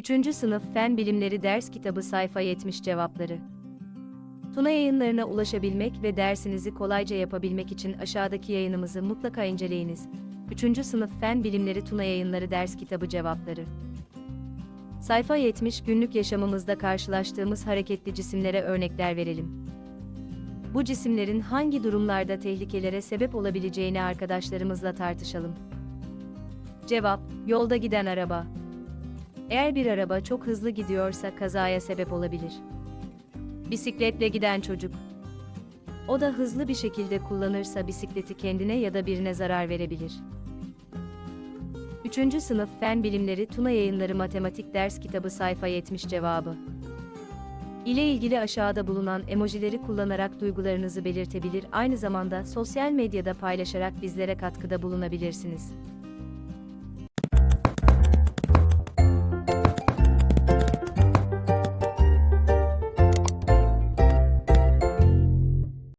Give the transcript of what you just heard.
3. Sınıf Fen Bilimleri Ders Kitabı Sayfa 70 Cevapları Tuna yayınlarına ulaşabilmek ve dersinizi kolayca yapabilmek için aşağıdaki yayınımızı mutlaka inceleyiniz. 3. Sınıf Fen Bilimleri Tuna Yayınları Ders Kitabı Cevapları Sayfa 70 Günlük yaşamımızda karşılaştığımız hareketli cisimlere örnekler verelim. Bu cisimlerin hangi durumlarda tehlikelere sebep olabileceğini arkadaşlarımızla tartışalım. Cevap: Yolda giden araba. Eğer bir araba çok hızlı gidiyorsa kazaya sebep olabilir. Bisikletle giden çocuk. O da hızlı bir şekilde kullanırsa bisikleti kendine ya da birine zarar verebilir. 3. Sınıf Fen Bilimleri Tuna Yayınları Matematik Ders Kitabı Sayfa 70 Cevabı ile ilgili aşağıda bulunan emojileri kullanarak duygularınızı belirtebilir, aynı zamanda sosyal medyada paylaşarak bizlere katkıda bulunabilirsiniz.